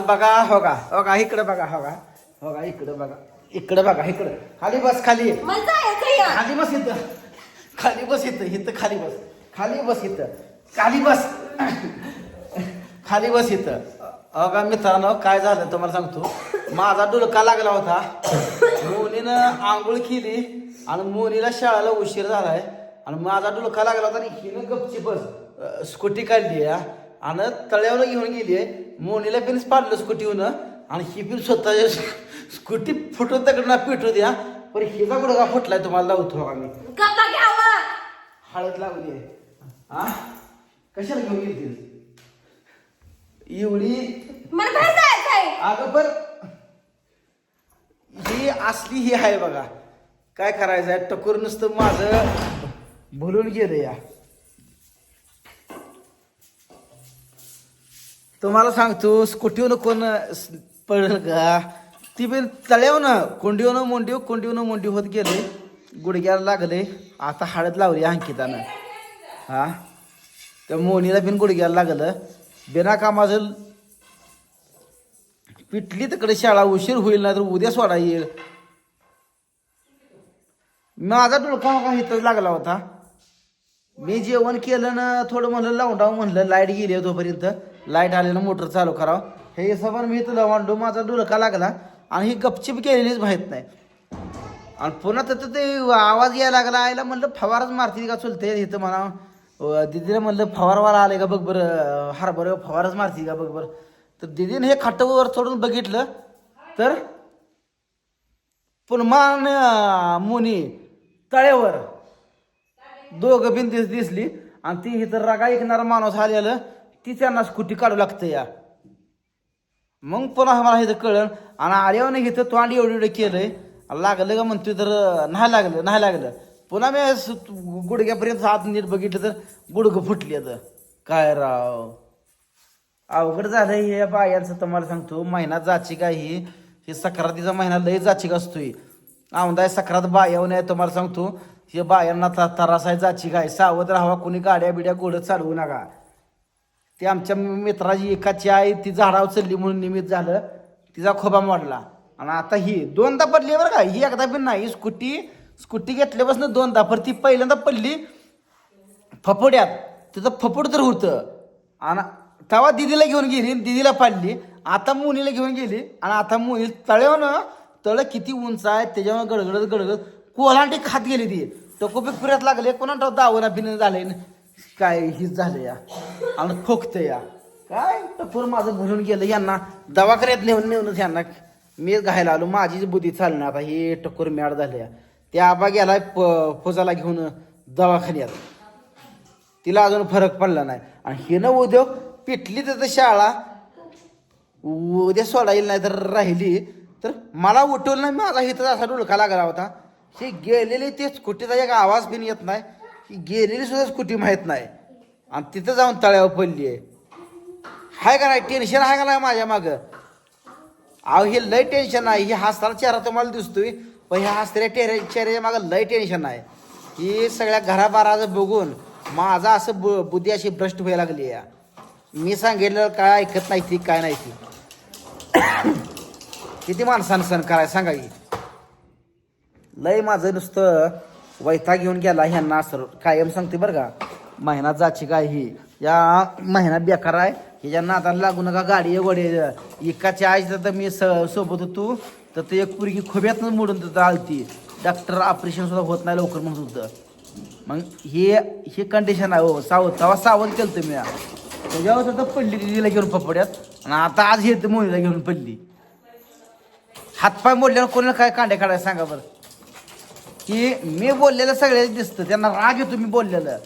बघा हो का? हो का? इकडे बघा हो का? हो का? इकडे बघा. इकडे बघा इकडे. खाली बस खाली. या खाली बस इथं. खाली बस इथं. इथं खाली बस. खाली बस इथं. खाली बस. खाली बस इथं. अहो का मित्रांनो काय झालं तुम्हाला सांगतो. माझा डुलका लागला होता. मोनीनं आंघोळ केली आणि मोनीला शाळेला उशीर झालाय. आणि माझा डुलका लागला होता आणि हिनं गपची बस स्कूटी काढली आहे आणि तळ्यावर घेऊन गेली मोनीला बिनच पाडलं स्कूटीहून आणि ही बिन स्वतः स्कूटी फुटून दगडना पिटू द्या पण हिचा गुडघा फुटलाय तुम्हाला लावतो घ्यावा हळद लावली आहे. हा कशाला घेऊन गेली एवढी अगं बर. ही असली ही आहे बघा. काय करायचं आहे टकोर नुसतं माझं भुलून गेलं या. तुम्हाला सांगतो स्कूटीवर कोण पडेल पडलं का ती बी तळ्याव ना कोंडीवनं मोंडीव हो, कोंडीवनं मोंडी होत गेले. गुडघ्याला लागले. आता हळद लावली अंकितानं. हा? त्या मोनीला बिन गुडघ्याला लागलं. बिना कामाचं पिटली तिकडे शाळा उशीर होईल ना तर उद्या सोडा येईल. माझा डोळका का इथं लागला होता. मी जेवण केलं ना थोडं म्हणलं लावून टाकू म्हणलं लाइट गेली तोपर्यंत. लाइट आलेलं मोटर चालू करावं. हे हिशोबान मी तुला मांडू माझा डुलका लागला आणि ही गपचिप केलेलीच माहीत नाही. आणि पुन्हा तर ते आवाज यायला लागला. आईला म्हणलं फवारच मारतील का चुलते? इथं म्हणा. दिदीला म्हणलं फवारवाला आले का बघ बरं हरभर फवारच मारतील का बघ बरं? तर दिदीने हे खट्टवर चढून बघितलं. तर पुन्हा मुनी तळ्यावर दोघं बिन दिस दिसली. आणि ती इथं रागा ऐकणारा माणूस आलेलं. ती त्यांना स्कूटी काढू लागतं या? मग पुन्हा मला इथं कळलं आणि आल्यावर इथं तोंड एवढं एवढं केलंय. लागलं का म्हणतोय तर नाही लागलं नाही लागलं. पुन्हा मी गुडघ्यापर्यंत हात नीट बघितलं तर गुडघं फुटली तर काय राव? अवघड झालं हे बायांचं तुम्हाला सांगतो महिना जाची का ही हे सक्रातीचा महिना लय जाची असतोय. औंदाय सक्रात बायावर नाही तुम्हाला सांगतो हे बायांना त्रास आहे जाची काय सावध राहावा कोणी गाड्या बिड्या गोडत चालवू नका. ते आमच्या मित्राची एकाची आई ती झाडावर चढली म्हणून निमित्त झालं. तिचा खोबा मोडला. आणि आता ही दोनदा पडली बरं का? ही एकदा पण नाही. स्कूटी स्कूटी घेतल्यापासून दोनदा पर ती पहिल्यांदा पडली फफोड्यात. तिचं फपोड तर होतं. आणि तेव्हा दिदीला घेऊन गेली आणि दिदीला पाडली. आता मुनीला घेऊन गेली. आणि आता मुनी तळ्यावर तळ किती उंच आहे त्याच्यावर गडगडत गडगडत कोलांटी खात गेली ती. टकोपीक फिरत लागले. कोणा दावना बिन झाले. काय हीच झालं या? आणि खोकतं या. काय? टपोर माझं भरून गेलं. यांना दवाखान्यात नेऊन नेऊनच यांना. मी घायला आलो. माझीच बुद्धी चालणार आता. हे टकोर मॅड झालं या. त्या आबा गेलाय प फुजाला घेऊन दवाखान्यात. तिला अजून फरक पडला नाही. आणि हिनं उद्योग पिटली तर शाळा. उद्या सोडायला नाही तर राहिली. तर मला उठवलं नाही. माझा हिथं असा डुलका लागला होता. हे गेलेले तेच स्कूटीचा एक आवाज बिन येत नाही. ही गेलेली सुद्धा स्कूटी माहीत नाही. आणि तिथं जाऊन तळ्यावर पडली आहे. हाय का नाही? टेन्शन आहे का नाही माझ्या मागं? अहो हे लय टेन्शन आहे हे हसताना चेहरा तुम्हाला दिसतोय पण ह्या हसऱ्या टेऱ्या चेहऱ्याच्या मागं लय टेन्शन आहे ही सगळ्या घराबाराचं बघून माझा असं बु बुद्धी अशी भ्रष्ट व्हायला लागली या मी सांगितलं काय ऐकत नाही ती काय नाही ती. किती माणसानं सण करायचं सांगा की लय माझं नुसतं वैता घेऊन गेला ह्यांना असं कायम सांगते बरं का. महिना जाची काय ही? या महिना बेकार आहे. ह्याच्या नादाला लागू नका गाडी वडे एकाच्या आई तर मी स सोबत होतो तर ते एक पुरगी खोब्यातनं मोडून तर आलती. डॉक्टर ऑपरेशन सुद्धा होत नाही लवकर म्हणत होतं. मग हे हे कंडिशन आहे हो. सावध तेव्हा सावध केलं तुम्ही त्याच्यावर सुद्धा पडली तिला घेऊन पपड्यात. आणि आता आज हे मोनीला घेऊन पडली. हातपाय मोडल्यावर कोणाला काय कांडे काढायला सांगा बरं. की मी बोललेलं सगळ्याच दिसतं त्यांना राग येतो मी बोललेलं.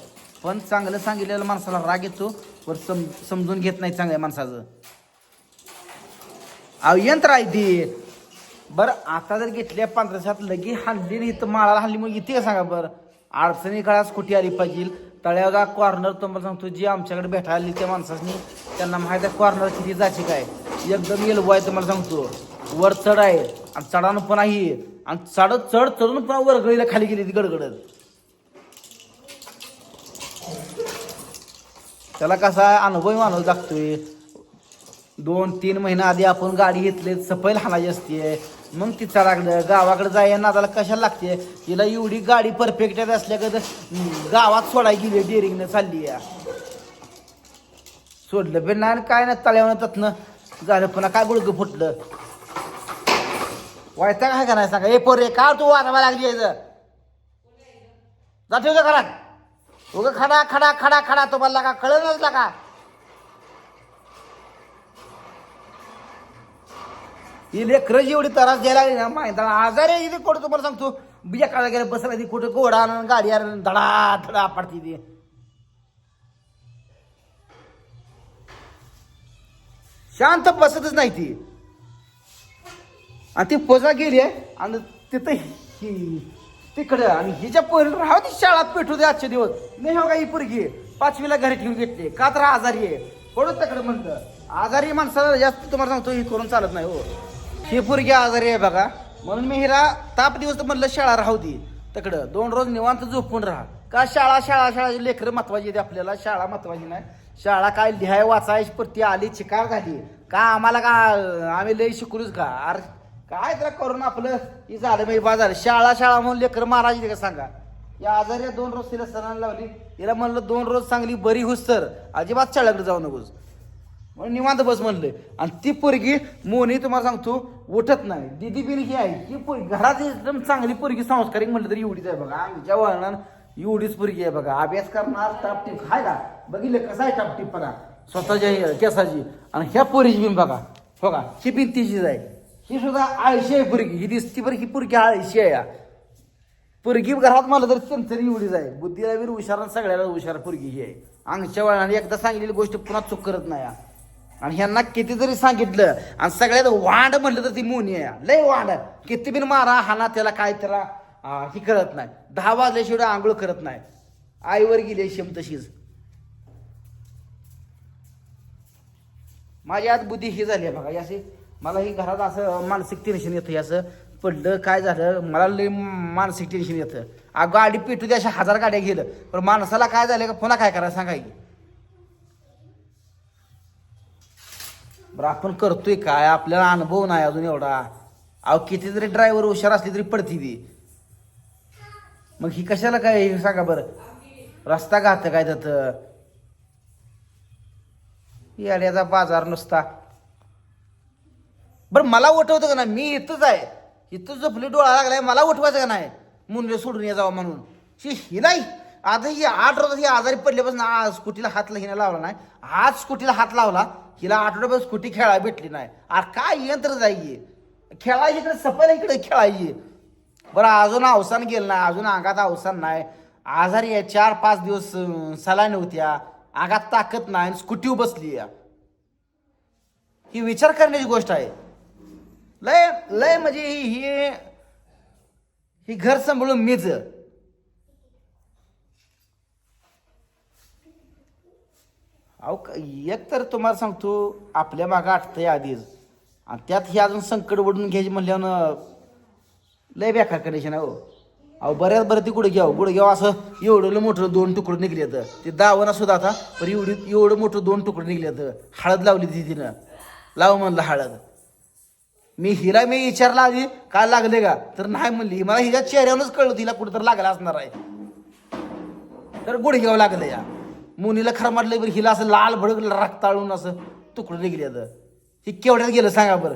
पण चांगलं सांगितलेलं माणसाला राग येतो वर सम समजून घेत नाही चांगल्या माणसाचं. अहो यंत्र आहे ते. बरं आता जर घेतल्या पंधराशात लगी हल्ली नाही तर माळाला हल्ली मग इथे सांगा बरं. अडचणी काळात स्कूटी आली पाहिजे? तळ्याचा कॉर्नर तुम्हाला सांगतो जी आमच्याकडे भेटायला आली त्या माणसाने त्यांना माहिती आहे कॉर्नर किती जायची काय. एकदम येलबो आहे तुम्हाला सांगतो. वर चढ आहे आणि चढानं पण ही आणि चढ चढ चढून पण वर गळीला खाली गेली ती गडगडत. त्याला कसा अनुभव माणूस लागतोय दोन तीन महिना आधी आपण गाडी घेतली सफाईल हाणायची असते. मग ती लागलं गावाकडे जाय नादाला कशाला लागते? तिला एवढी गाडी परफेक्ट असल्याकडं गावात सोडाय गेली डेअरिंगनं चालली या सोडलं बी नाही आणि काय नाही तळ्यावर त्यातनं झालं पुन्हा काय गुडगं फुटलं? वायता काय करायचं सांगा? ए पोरे का तू वाजवा लागली यायचं जाते का घरात? उगं खडा खडा खडा खडा तुम्हाला का कळलंच का ही लेकरं एवढी त्रास द्यायला लागली ना माहिती आजारी आहे इथे कुठं तुम्हाला सांगतो? बिया काळा गेला बसला ती कुठं घोडा आण गाडी आण धडा धडा पडते ती. शांत बसतच नाही ती. आणि ती पोजा गेली आहे आणि तिथं ही तिकडं आणि हिच्या पोरी राहू ती शाळा पेटू दे आजचे दिवस. नाही हो का ही पोरगी? पाचवीला घरी ठेवून घेतली. का तर आजारी आहे. पडून तिकडे म्हणतं. आजारी माणसाला जास्त तुम्हाला सांगतो ही करून चालत नाही हो. ही पोरगी आजारी आहे बघा. म्हणून मी हिला ताप दिवस म्हणलं शाळा राहू दे. तिकडं दोन रोज निवांत झोपून राहा. का शाळा शाळा शाळा लेकरं महत्वाची आहेत आपल्याला. शाळा महत्वाची नाही. शाळा काय लिहाय वाचायची परती आली चिकार झाली. का आम्हाला का आम्ही लई शिकलोच का? अरे काय तर करून आपलं ही झालं मी बाजार. शाळा शाळा म्हणून लेकर महाराज का सांगा? या आजारी दोन रोज तिला सणाला लावली. तिला म्हणलं दोन रोज चांगली बरी हुस तर. अजिबात शाळेकडे जाऊ नकोस. म्हणून निवांत बस म्हणलं. आणि ती पोरगी मोनी तुम्हाला सांगतो उठत नाही. दिदी बिन ही आहे. ही पोरगी घरात एकदम चांगली पोरगी संस्कारिक म्हणलं तरी एवढीच आहे बघा. आमच्या वळणात एवढीच पोरगी आहे बघा. अभ्यास करणार टापटीप हाय का बघितलं कसं आहे टापटीपणा स्वतःच्या केसाची. आणि ह्या पोरीची बिन बघा. हो का? ही बिन तिचीच आहे. ही सुद्धा आळशी आहे पोरगी. ही दिसती बरं ही पुरगी आळशी आहे या. पोरगी घरात मला तर चंचरी एवढीच आहे. बुद्धीला बी हुशार आणि सगळ्याला हुशार पोरगी ही आहे. अंगच्या वळणाने एकदा सांगितलेली गोष्ट पुन्हा चूक करत नाही हा. आणि ह्यांना किती जरी सांगितलं आणि सगळ्यात वांड म्हणलं तर ती मोनी आहे लय वांड. किती बिन मारा हाना त्याला काय त्याला ही करत नाही. दहा वाजल्याशिवाय आंघोळ करत नाही. आईवर गेली शेम तशीच. माझी आज बुद्धी ही झाली आहे बघा अशी मला ही घरात असं मानसिक टेन्शन येतं असं. पडलं काय झालं? मला लई मानसिक टेन्शन येतं. अगं गाडी पेटू द्या अशा हजार गाड्या गेलं. पण माणसाला काय झालं का? पुन्हा काय करायला सांगा की? बरं आपण करतोय काय? आपल्याला अनुभव नाही अजून एवढा. अहो किती जरी ड्रायव्हर हुशार असली तरी पडती ती. मग ही कशाला काय? हे सांगा बरं. रस्ता घात काय त्यात. याड्याचा बाजार नुसता. बरं मला उठवतं का नाही? मी इथंच आहे. इथं झोपली डोळा लागलाय मला उठवायचं का नाही? मुंडे सोडून ये जावं म्हणून. शी ही नाही. आता ही आठ रोज ही आजारी पडल्यापासून आज स्कूटीला हात हिने लावला नाही. आज स्कूटीला हात लावला हिला आठवड्यापासून स्कूटी खेळायला भेटली नाही. अरे काय यंत्र जाईये खेळायची इकडे सपायला इकडे खेळायची. बरं अजून अवसान गेलं नाही अजून अंगात अवसान नाही. आजारी आहे चार पाच दिवस सलाईन होत्या. अंगात ताकद नाही स्कूटी बसली या ही विचार करण्याची गोष्ट आहे. लय लय म्हणजे ही ही घर सांभाळून मीच अहो एक तर तुम्हाला सांगतो आपल्या मागं आठतंय आधीच. आणि त्यात ही अजून संकट ओढून घ्यायची म्हणल्यानं लय बेकार कंडिशन आहे हो. अहो बऱ्याच बरं ती गुडघ्याव हो. गुडघ्याव असं एवढं मोठं दोन तुकडं निघले तर ते दावणं सुद्धा आता पण एवढी एवढं मोठं दोन तुकडं निघले तर हळद लावली ती तिनं. लाव म्हणलं हळद. मी हिला मी विचारला आधी काय लागले का? तर नाही म्हणली. मला हिच्या चेहऱ्यावरच कळलं तिला कुठं तर लागला असणार आहे. तर गुडघ्यावं लागलं या. मुनीला खरं म्हटलं बरं हिला असं लाल भडक रक्ताळून असं तुकडं निघले ही केवढ्यात गेलं सांगा बरं.